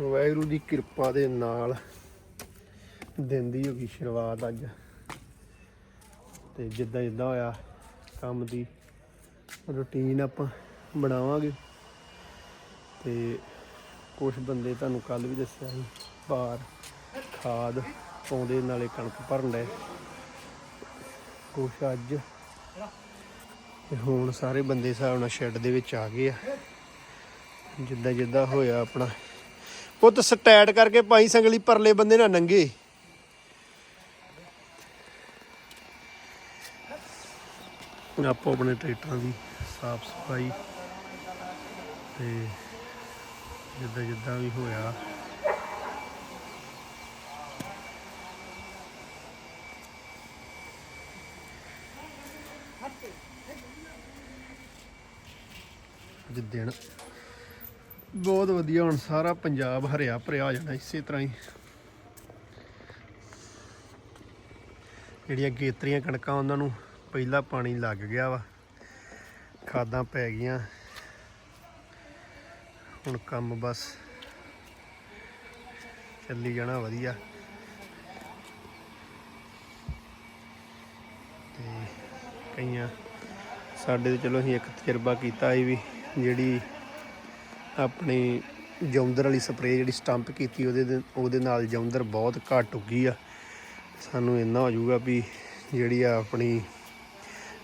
ਵਾਹਿਗੁਰੂ ਦੀ ਕਿਰਪਾ ਦੇ ਨਾਲ ਦਿਨ ਦੀ ਹੋ ਗਈ ਸ਼ੁਰੂਆਤ ਅੱਜ। ਤੇ ਜਿੱਦਾਂ ਜਿੱਦਾਂ ਹੋਇਆ ਕੰਮ ਦੀ, ਰੁਟੀਨ ਆਪਾਂ ਬਣਾਵਾਂਗੇ। ਤੇ ਕੁਝ ਬੰਦੇ ਤੁਹਾਨੂੰ ਕੱਲ ਵੀ ਦੱਸਿਆ ਸੀ, ਬਾਹਰ ਖਾਦ ਪਾਉਂਦੇ, ਨਾਲੇ ਕਣਕ ਭਰਨ ਦੇ ਕੁਛ ਅੱਜ ਤੇ ਹੁਣ ਸਾਰੇ ਬੰਦੇ ਹਿਸਾਬ ਨਾਲ ਸ਼ੈੱਡ ਦੇ ਵਿੱਚ ਆ ਗਏ ਆ। ਜਿੱਦਾਂ ਜਿੱਦਾਂ ਹੋਇਆ ਆਪਣਾ ਪੁੱਤ ਸਟੈਟ ਕਰਕੇ ਪਾਈ ਸੰਗਲੀ ਪਰਲੇ ਬੰਦੇ ਨਾ ਨੰਗੇ। ਆਪੋ ਆਪਣੇ ਟਰੈਕਟਰਾਂ ਦੀ ਸਾਫ਼ ਸਫ਼ਾਈ ਤੇ ਜਿੱਦਾਂ ਜਿੱਦਾਂ ਵੀ ਹੋਇਆ। ਅੱਜ ਬਹੁਤ ਵਧੀਆ ਹੁਣ ਸਾਰਾ ਪੰਜਾਬ ਹਰਿਆ ਭਰਿਆ ਹੋ ਜਾਣਾ ਇਸੇ ਤਰ੍ਹਾਂ ਹੀ। ਜਿਹੜੀਆਂ ਗੇਤਰੀਆਂ ਕਣਕਾਂ ਉਹਨਾਂ ਨੂੰ ਪਹਿਲਾ ਪਾਣੀ ਲੱਗ ਗਿਆ ਵਾ, ਖਾਦਾਂ ਪੈ ਗਈਆਂ। ਹੁਣ ਕੰਮ ਬਸ ਚੱਲੀ ਜਾਣਾ ਵਧੀਆ। ਤੇ ਕਈਆਂ, ਸਾਡੇ ਤੇ ਚਲੋ ਅਸੀਂ ਇੱਕ ਤਜਰਬਾ ਕੀਤਾ ਸੀ ਵੀ ਜਿਹੜੀ ਆਪਣੀ ਜੌਂਦਰ ਵਾਲੀ ਸਪਰੇਅ ਜਿਹੜੀ ਸਟੰਪ ਕੀਤੀ ਉਹਦੇ ਉਹਦੇ ਨਾਲ ਜੌਂਦਰ ਬਹੁਤ ਘੱਟ ਉੱਗੀ ਆ। ਸਾਨੂੰ ਇੰਨਾ ਹੋ ਜਾਊਗਾ ਵੀ ਜਿਹੜੀ ਆ ਆਪਣੀ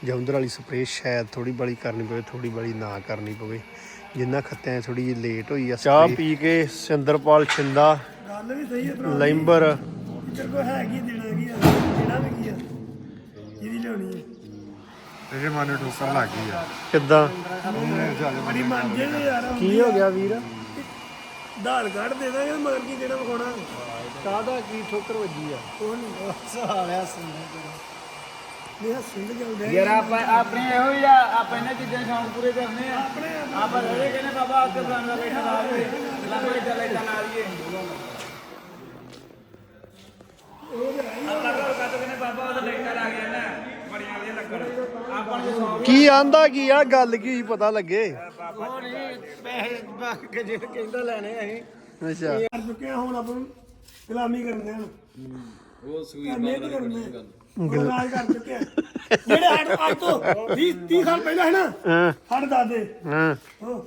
ਜੌਂਦਰ ਵਾਲੀ ਸਪਰੇਅ ਸ਼ਾਇਦ ਥੋੜੀ ਬੜੀ ਕਰਨੀ ਪਵੇ ਥੋੜੀ ਬੜੀ ਨਾ ਕਰਨੀ ਪਵੇ। ਜਿੰਨਾ ਖੱਤਿਆਂ ਥੋੜੀ ਜਿਹੀ ਲੇਟ ਹੋਈ ਆ ਚਾਹ ਪੀ ਕੇ ਸਿੰਦਰਪਾਲ ਛਿੰਦਾ। ਗੱਲ ਵੀ ਸਹੀ ਹੈ ਭਰਾ। ਲੈਂਬਰ ਹੈਗੀ ਦੇਣਾ ਕੀ ਆ। ਦੇਣਾ ਵੀ ਕੀ ਆ ਜਿਹਦੀ ਲਿਆਉਣੀ ਹੈ ਇਹਦੇ ਮਨ ਨੂੰ ਠੋਕਰ ਲੱਗ ਗਈ ਆ। ਕਿੱਦਾਂ? ਬੜੀ ਮੰਨ ਜੇ ਯਾਰ ਕੀ ਹੋ ਗਿਆ ਵੀਰ? ਧਾਰ ਕੱਢ ਦੇ ਦਾਂਗੇ ਮਗਰ ਕੀ ਦੇਣਾ ਵਿਖਾਉਣਾ। ਕਾਹਦਾ ਕੀ ਠੋਕਰ ਵੱਜੀ ਆ? ਉਹ ਨਹੀਂ ਸਹਾਲਿਆ ਸੁਣਦਾ ਨਹੀਂ ਹੱਸੀ ਤੇ ਗੱਲ ਦੇ ਯਾਰ ਆਪਾਂ ਆਪਣੇ ਇਹੋ ਹੀ ਆ ਆਪਾਂ ਇਹਨਾਂ ਚੀਜ਼ਾਂ ਸ਼ੌਂਕ ਪੂਰੇ ਕਰਨੇ ਆ। ਆਪਾਂ ਰਹੇ ਕਹਿੰਦੇ ਬਾਬਾ ਅੱਗੇ ਬਰਾਂਡਾ ਬੈਠਾ ਲਾ ਲਈਏ ਲੰਬੇ ਚੱਲੇ ਚਲਾ ਲਈਏ। ਆਪਾਂ ਘਰ ਕੱਟ ਕਹਿੰਦੇ ਬਾਬਾ ਉਹਦਾ ਲੈਟਰ ਆ ਗਿਆ ਨਾ ਬੜੀਆਂ ਵਧੀਆ ਲੱਗਣ ਆਪਾਂ ਨੂੰ ਸ਼ੌਂਕ ਕੀ ਆਂਦਾ ਕੀ ਆ? ਗੱਲ ਕੀ ਹੋਈ ਪਤਾ ਲੱਗੇ। ਉਹ ਨਹੀਂ ਪੈਸੇ ਬਾਕ ਕੇ ਜੇ ਕਹਿੰਦਾ ਲੈਣੇ ਅਸੀਂ ਅੱਛਾ। ਕਰ ਚੁੱਕੇ ਆ ਹੁਣ ਆਪਾਂ ਨੂੰ ਗੁਲਾਮੀ ਕਰਦੇ ਹਨ ਉਹ ਸੂਈ ਮਿਹਨਤ ਕਰਨੇ ਗੁਲਾਮ ਕਰ ਚੁੱਕੇ ਆ ਜਿਹੜੇ ਸਾਡੇ ਅੱਜ ਤੋਂ 20 30 ਸਾਲ ਪਹਿਲਾਂ ਹੈ। ਨਾ ਹਾਂ। ਸਾਡੇ ਦਾਦੇ ਹਾਂ। ਹਾਂ।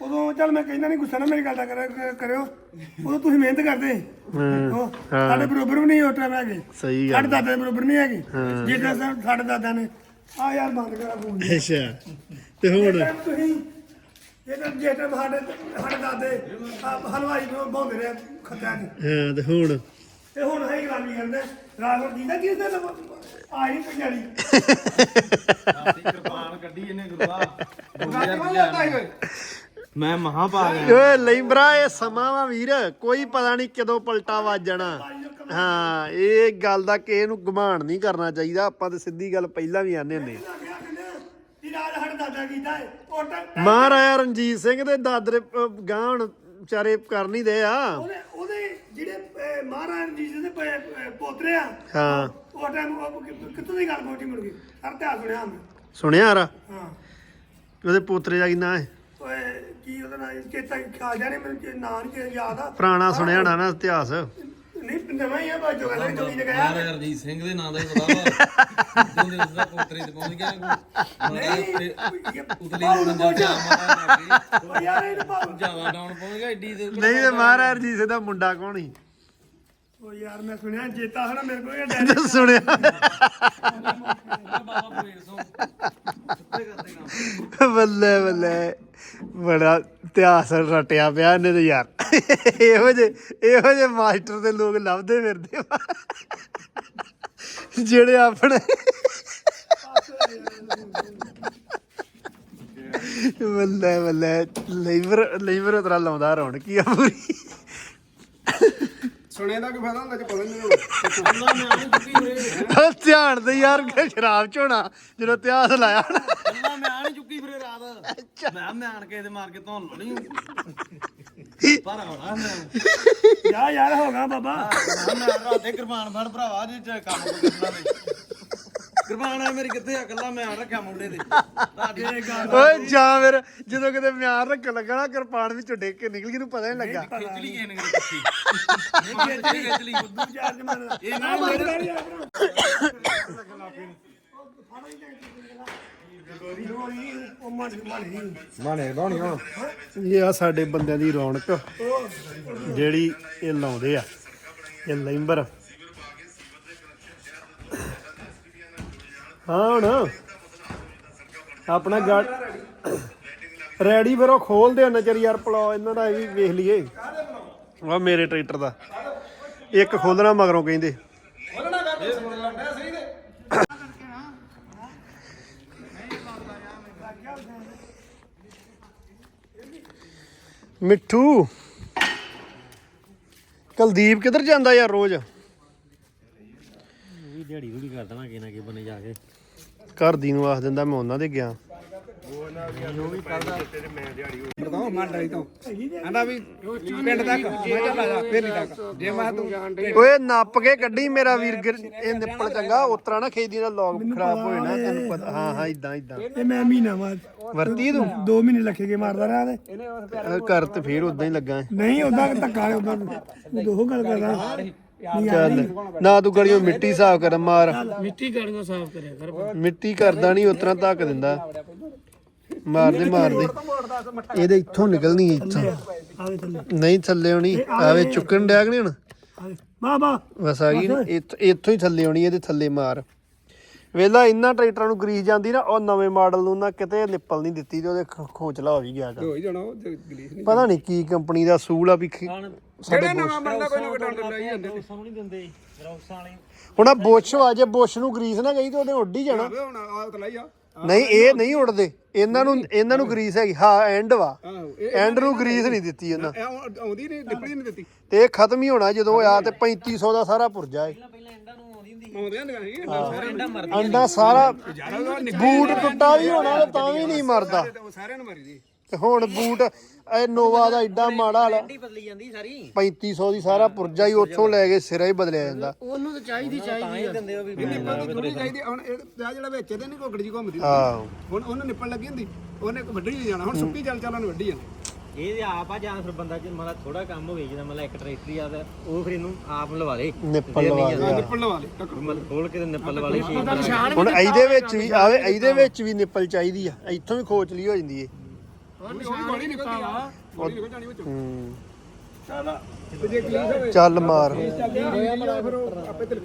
ਉਦੋਂ ਚੱਲ ਮੈਂ ਕਹਿੰਦਾ ਨਹੀਂ ਗੁੱਸਾ ਨਾ ਮੇਰੀ ਗੱਲ ਦਾ ਕਰਿਆ- ਕਰਿਓ ਉਦੋਂ ਤੁਸੀਂ ਮਿਹਨਤ ਕਰਦੇ ਹਾਂ ਸਾਡੇ ਬਰੋਬਰ ਵੀ ਨਹੀਂ ਉਹ ਟਾਈਮ ਹੈਗੇ। ਸਹੀ ਸਾਡੇ ਗੱਲ ਦਾਦੇ ਦੇ ਬਰੋਬਰ ਨਹੀਂ ਹੈਗੇ। ਜਿੱਦਾਂ ਸਾ- ਸਾਡੇ ਦਾਦਾ ਨੇ ਆ ਯਾਰ ਬੰਦ ਕਰਾ ਫੋਨ। ਅੱਛਾ। ਤੇ ਹੁਣ? ਟਾਈਮ ਤੁਸੀਂ ਜਿਹੜਾ ਜੇ ਟਾਈਮ ਸਾਡੇ ਸਾਡੇ ਦਾਦੇ ਆਹ ਹਲਵਾਈ ਨੂੰ ਬਹੁੰਦੇ ਰਹੇ ਖੱਤਿਆਂ 'ਚ ਹਾਂ ਤੇ ਹੁਣ? ਤੇ ਹੁਣ ਅਸੀਂ ਗਲਾਮੀ ਕਰਦੇ। ਰਾਤ ਨੂੰ ਦੀਦਾ ਕਿਸ ਦਾ ਆਈ ਪੰਜਾਲੀ ਕਿਰਪਾਨ ਕੱਢੀ ਇਹਨੇ ਗੁਰੂਆ। ਮੈਂ ਮਹਾ ਪਾ ਗਿਆ ਓਏ ਲੈਂਬਰਾ ਇਹ ਸਮਾਂ ਵਾ ਵੀਰ। ਕੋਈ ਪਤਾ ਨਹੀਂ ਕਦੋਂ ਪਲਟਾ ਵੱਜ ਜਾਣਾ। ਹਾਂ ਇਹ ਗੱਲ ਦਾ ਕਿਸੇ ਨੂੰ ਗੁਮਾਨ ਨਹੀਂ ਕਰਨਾ ਚਾਹੀਦਾ ਆਪਾਂ ਤੇ ਸਿੱਧੀ ਗੱਲ ਪਹਿਲਾਂ ਵੀ ਆਨੇ ਹੁੰਦੇ ਦੀ ਦਾਦਾ ਕੀਤਾ ਉਹ ਟਾਈਮ ਮਹਾਰਾਜਾ ਰਣਜੀਤ ਸਿੰਘ ਦੇ ਦਾਦਰੇ ਹੁਣ ਵਿਚਾਰੇ ਕਰ ਨਹੀਂ ਦੇ ਆ। ਉਹਦੇ ਉਹਦੇ ਜਿਹੜੇ ਅਹ, ਮਹਾਰਾਜ ਜੀ ਦੇ ਪ- ਅਹ, ਪੋਤਰੇ ਆ ਹਾਂ। ਉਹ ਟਾਈਮ ਉਹ ਕਿ- ਕਿੱਥੋਂ ਦੀ ਗੱਲ ਪਹੁੰਚੀ ਮੁੜ ਗਈ ਹਰ ਤੇ ਸੁਣਿਆ ਮੈਂ ਸੁਣਿਆ ਰਾ ਹਾਂ। ਉਹਦੇ ਪੋਤਰੇ ਦਾ ਕੀ ਨਾਂ ਹੈ? ਓਏ ਕੀ ਉਹਦਾ ਨਾਂ ਚੇਤਾ ਖਿਆਲ ਜਾਣੇ ਮੈਨੂੰ ਨਾਂ ਨਹੀਂ ਚੇਤਾ ਯਾਦ ਆ। ਪੁਰਾਣਾ ਸੁਣਿਆ ਹੋਣਾ ਨਾ ਇਤਿਹਾਸ। ਨਹੀਂ ਨਵਾਂ ਹੀ ਆ ਬਾਜੋ ਸਿੰਘ ਦੇ ਨਾਂ ਦਾ ਹੀ ਪਤਾ ਵਾ। ਜਦੋਂ ਉਸ ਦਾ ਪੋਤਰੇ ਤੇ ਪਹੁੰਚ ਗਿਆ ਨਹੀਂ ਉਤਲੀ ਤੇ ਮਾਰਾ ਉਹ ਯਾਰ ਇਹ ਭਾਵ ਜਾਵਾ ਡਾਉਣ ਪਹੁੰਚ ਗਿਆ ਏਡੀ ਦੇ ਨਹੀਂ ਤੇ ਮਹਾਰਾਜਾ ਸਿੰਘ ਦਾ ਮੁੰਡਾ ਕੌਣ ਸੀ? ਉਹ ਯਾਰ ਮੈਂ ਸੁਣਿਆ ਚੇਤਾ ਹਣਾ ਮੇਰੇ ਕੋਲ ਇਹ ਡੈਡੀ ਸੁਣਿਆ। ਬਾਬਾ ਬੱਲੇ ਬੱਲੇ। ਬੜਾ ਇਤਿਹਾਸ ਰਟਿਆ ਪਿਆ ਇਹਨੇ ਤੇ ਯਾਰ। ਇਹੋ ਜੇ ਇਹੋ ਜੇ ਮਾਸਟਰ ਦੇ ਲੋਕ ਲੱਭਦੇ ਫਿਰਦੇ ਜਿਹੜੇ ਆਪਣੇ ਬੱਲੇ ਬੱਲੇ ਲੀਵਰ ਲੀਵਰ ਉਤਰਾ ਲਾਉਂਦਾ ਰੌਣਕ ਆ ਪੂਰੀ। ਸੁਣਿਆ ਦਾ ਕੀ ਫਾਇਦਾ ਹੁੰਦਾ ਜੇ ਪਤਾ ਨਹੀਂ ਉਹ ਧਿਆਨ ਦੇ ਯਾਰ ਕਿ ਸ਼ਰਾਬ ਝੋਣਾ ਜਦੋਂ ਇਤਿਹਾਸ ਲਾਇਆ ਨਾ ਅੱਲਾ ਮੈਂ ਆਣ ਚੁੱਕੀ ਫਿਰੇ ਰਾਤ ਮੈਂ ਮੈਂ ਆਣ ਕੇ ਤੇ ਮਾਰ ਕੇ ਧੋਣ ਲਾਉਣੀ ਪਰ ਹੋਣਾ ਮੈਂ ਜਾ ਯਾਰ ਹੋਗਾ ਬਾਬਾ। ਮੈਂ ਮੈਂ ਰਾਤ ਦੇ ਕਿਰਪਾਨ ਫੜ ਭਰਾਵਾ ਜੇ ਕੰਮ ਕਰਨਾ ਨਹੀਂ ਕਿਰਪਾਨ ਆ ਮੇਰੀ ਕਿੱਥੇ ਆ ਕੱਲਾ ਮੈਂ ਆ ਰੱਖਿਆ ਮੁੰਡੇ ਤੇ ਓਏ ਜਾਂ ਫਿਰ ਜਦੋਂ ਕਿਤੇ ਮਿਆਰ ਰੱਖਣ ਲੱਗਾ ਨਾ ਕਿਰਪਾਨ ਵਿੱਚੋਂ ਡਿੱਗ ਕੇ ਨਿਕਲ ਗਈ ਨੂੰ ਪਤਾ ਨਹੀਂ ਲੱਗਾ। ਖਿੱਚ ਲਈ ਕਿਸੇ ਨੇ ਕੱਚੀ ਖਿੱਚ ਲਈ ਖਿੱਚ ਲਈ ਇਹਨਾਂ ਨੇ ਮੇਰੇ ਉਹ ਮਨ ਮਨ ਮਾਣੇ ਬਾਣੀ ਹੁਣ। ਇਹ ਆ ਸਾਡੇ ਬੰਦਿਆਂ ਦੀ ਰੌਣਕ ਜਿਹੜੀ ਇਹ ਲਾਉਂਦੇ ਆ ਇਹ ਲੈਂਬਰ। ਹਾਂ ਹੁਣ। ਆਪਣਾ ਗਾੜ ਰੈਡੀ ਫਿਰ ਉਹ ਖੋਲਦੇ ਆ ਨਜ਼ਰ ਯਾਰ ਪਲਾਓ ਇਹਨਾਂ ਦਾ ਇਹ ਵੀ ਵੇਖ ਲਈਏ। ਆ ਮੇਰੇ ਟਰੈਕਟਰ ਦਾ। ਇੱਕ ਖੋਲਣਾ ਮਗਰੋਂ ਕਹਿੰਦੇ। ਮਿੱਠੂ। ਕੁਲਦੀਪ ਕਿੱਧਰ ਜਾਂਦਾ ਯਾਰ ਰੋਜ਼? ਵੀ ਦਿਹਾੜੀ ਰੂੜੀ ਕਰ ਦੇਣਾ ਕਿ ਬਨੇ ਜਾ ਕੇ। ਘਰ ਦੀ ਨੂੰ ਆਖ ਦਿੰਦਾ ਮੈਂ ਉਹਨਾਂ ਦੇ ਗਿਆ। ਆਂਦਾ ਵੀ ਪਿੰਡ ਤੱਕ ਮੈਂ ਚੱਲ ਆ ਫੇਰ ਨਹੀਂ ਤੱਕ। ਜੇ ਮੈਂ ਤੂੰ ਓਏ ਨੱਪ ਕੇ ਕੱਢੀ ਮੇਰਾ ਵੀਰ ਗਿਰ- ਇਹ ਨਿੱਪਲ ਚੰਗਾ ਉਤਰਾ ਨਾ ਖੇਦੀ ਦਾ ਲੌਗ ਖਰਾਬ ਹੋ ਜਾਣਾ ਤੈਨੂੰ ਪਤਾ ਹਾਂ ਹਾਂ ਇਦਾਂ ਇਦਾਂ ਇਹ ਮੈਂ ਮਹੀਨਾ ਬਾਅਦ ਵਰਤੀ ਤੂੰ? ਦੋ ਮਹੀਨੇ ਲੱਖੇ ਕੇ ਮਾਰਦਾ ਰਿਹਾ ਤੇ। ਅਹ ਘਰ ਤੇ ਫੇਰ ਉਦਾਂ ਹੀ ਲੱਗਾ। ਹੈ। ਨਹੀਂ ਉਦਾਂ ਧੱਕਾ ਉਦਾਂ ਦੋ ਗੱਲ ਕਰਦਾ। ਚੱਲ। ਨਾ ਤੂੰ ਗਲੀਆਂ ਮਿੱਟੀ ਸਾਫ਼ ਕਰ ਮਾਰ। ਮਿੱਟੀ ਗਾੜੀਆਂ ਸਾਫ਼ ਕਰਿਆ ਕਰ। ਮਿੱਟੀ ਕਰਦਾ ਨਹੀਂ ਉਤਰਾ ਧੱਕ ਦਿੰਦਾ। ਮਾਰਦੇ ਮਾਰਦੇ ਇਹਦੇ ਇੱਥੋਂ ਨਿਕਲਣੀ ਹੈ, ਇੱਥੋਂ। ਆਵੇ ਥੱਲੇ। ਨਹੀਂ ਥੱਲੇ ਆਉਣੀ ਆਵੇ ਚੁੱਕਣ ਡਿਆ ਕਿ ਨਹੀਂ ਹੁਣ? ਆਵੇ। ਵਾਹ ਵਾਹ। ਬਸ ਆ ਗਈ। ਨਾ, ਇੱਥ- ਇੱਥੋਂ ਹੀ ਥੱਲੇ ਆਉਣੀ ਇਹਦੇ ਥੱਲੇ ਮਾਰ। ਵੇਲਾ ਇੰਨਾ ਟਰੈਕਟਰਾਂ ਨੂੰ ਗਰੀਸ ਜਾਂਦੀ ਨਾ ਉਹ ਨਵੇਂ ਮਾਡਲ ਨੂੰ ਨਾ ਕਿਤੇ ਨਿੱਪਲ ਨਹੀਂ ਦਿੱਤੀ ਤੇ ਉਹਦੇ ਖ- ਖੋਚਲਾ ਹੋ ਵੀ ਗਿਆ ਗਾ। ਹੋਈ ਜਾਣਾ ਉਹ ਗਲੀਸ ਨਹੀਂ ਪਤਾ ਨਹੀਂ ਕੀ ਕੰਪਨੀ ਦਾ ਸੂਲ ਆ ਵੀ ਖ- ਜਿਹੜੇ ਨਵਾਂ ਬੰਦਾ ਕੋਈ ਨਾ ਡੰਡ ਲਈ ਜਾਂਦੇ ਸਾਨੂੰ ਨਹੀਂ ਦਿੰਦੇ ਰੌਕਸਾਂ ਵਾਲੇ। ਹੁਣ ਆ ਬੁਸ਼ ਆ ਜੇ ਬੁਸ਼ ਨੂੰ ਗਰੀਸ ਨਾ ਗਈ ਤੇ ਉਹਨੇ ਉੱਡ ਹੀ ਜਾਣਾ। ਆਵੇ ਹੁਣ ਆ ਤਾਂ ਲਈ ਆ। ਨਹੀਂ ਇਹ ਨਹੀਂ ਉੱਡਦੇ। ਇਹਨਾਂ ਨੂੰ ਇਹਨਾਂ ਨੂੰ ਗਰੀਸ ਹੈਗੀ। ਹਾਂ ਐਂਡ ਵਾ। ਆਹੋ ਇਹ ਐਂਡ ਨੂੰ ਗਰੀਸ ਨਹੀਂ ਦਿੱਤੀ ਇਹਨਾਂ। ਇਹ ਆਉਂ- ਆਉਂਦੀ ਨਹੀਂ ਨਿਕਲੀ ਨਹੀਂ ਦਿੱਤੀ। ਤੇ ਇਹ ਖਤਮ ਹੀ ਹੋਣਾ ਜਦੋਂ ਆ ਤੇ 3500 ਦਾ ਸਾਰਾ ਪੁਰਜਾ ਏ ਪਹਿਲਾਂ ਐਂਡਾ ਨੂੰ ਆਉਂਦੀ ਹੁੰਦੀ ਆਉਂਦੀਆਂ ਨਹੀਂ ਸੀ ਐਂਡਾ ਮਰ ਅੰਡਾ ਸਾਰਾ ਯਾਰ ਉਹ ਬੂਟ ਟੁੱਟਾ ਵੀ ਹੋਣਾ ਤੇ ਤਾਂ ਵੀ ਨਹੀਂ ਮਰਦਾ। ਉਹ ਸਾਰਿਆਂ ਨੂੰ ਮਾਰੀ ਦੀ। ਤੇ ਹੁਣ ਬੂਟ ਇਹ ਨੋਵਾ ਦਾ ਐਡਾ ਮਾੜਾ ਹਾਲ। ਐਂਡੀ ਬਦਲੀ ਜਾਂਦੀ ਸਾਰੀ। 3500 ਦੀ ਸਾਰਾ ਪੁਰਜਾ ਹੀ ਉੱਥੋਂ ਲੈ ਕੇ ਸਿਰਾ ਹੀ ਬਦਲਿਆ ਜਾਂਦਾ। ਤਾਂ ਹੀ ਦਿੰਦੇ ਉਹ ਵੀ ਨਿੱਪਲ ਦੀ ਥੋੜੀ ਚਾਹੀਦੀ ਹੁਣ ਇਹ ਆਹ ਜਿਹੜਾ ਵਿੱਚ ਇਹਦੇ ਨਹੀਂ ਕੋਕੜੀ ਜੀ ਘੁੰਮਦੀ। ਹਾਂ ਹੁਣ ਉਹਨੂੰ ਨਿੱਪਲ ਲੱਗੀ ਹੁੰਦੀ ਉਹਨੇ ਵੱਢੀ ਨਹੀਂ ਜਾਣਾ। ਹੁਣ ਸੁੱਕੀ ਚੱਲ ਚੱਲ ਉਹਨੂੰ ਵੱਢੀ ਜਾਣਾ। ਇਹ ਤੇ ਆਪ ਆ ਜਾਂ ਫਿਰ ਬੰਦਾ ਜੇ ਮਤਲਬ ਥੋੜਾ ਕੰਮ ਹੋਵੇ ਜਿਹਦਾ ਮਤਲਬ ਇੱਕ ਟਰੈਕਟਰੀ ਆ ਤੇ ਉਹ ਫਿਰ ਇਹਨੂੰ ਆਪ ਲਵਾ ਲੇ। ਨਿੱਪਲ ਲਵਾ ਲਿਆ ਨਿੱਪਲ ਲਵਾ ਲੈ। ਟੱਕ ਮਤਲਬ ਖੋਲ ਕੇ ਤੇ ਨਿੱਪਲ ਵਾਲੇ ਸ਼ੇਪ ਹੁਣ ਇਹਦੇ ਵਿੱਚ ਵੀ ਆਵੇ ਇਹਦੇ ਵਿੱਚ ਵੀ ਨਿੱਪਲ ਚਾਹੀਦੀ ਆ। ਇੱਥੋਂ ਵੀ ਖੋਚਲੀ ਹੋ ਜਾਂਦੀ ਏ। ਉਹਦੀ ਗੋਲੀ ਨਿਕਲਦੀ ਆ। ਗੋਲੀ ਨਿਕਲ ਜਾਣੀ ਵਿੱਚੋਂ। ਹੂੰ। ਤੇ ਜੇ ਗਲੀਸ ਹੋਵੇ। ਚੱਲ ਮਾਰ। ਚੱਲਦੀ ਹੋਈ ਆ ਫਿਰ ਉਹ ਆਪੇ ਤਿਲਕ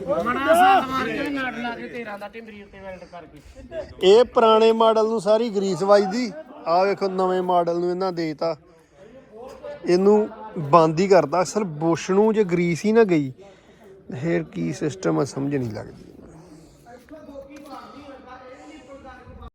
ਇਹ ਪੁਰਾਣੇ ਮਾਡਲ ਨੂੰ ਸਾਰੀ ਗਰੀਸ ਵੱਜਦੀ। ਆ ਵੇਖੋ ਨਵੇਂ ਮਾਡਲ ਨੂੰ ਇਹਨਾਂ ਦੇਤਾ। ਇਹਨੂੰ ਬੰਦ ਹੀ ਕਰਤਾ। ਅਸਲ ਬੁਸ਼ ਨੂੰ ਜੇ ਗਰੀਸ ਹੀ ਨਾ ਗਈ ਫੇਰ ਕੀ ਸਿਸਟਮ ਆ ਸਮਝ ਨਹੀਂ ਲੱਗਦੀ।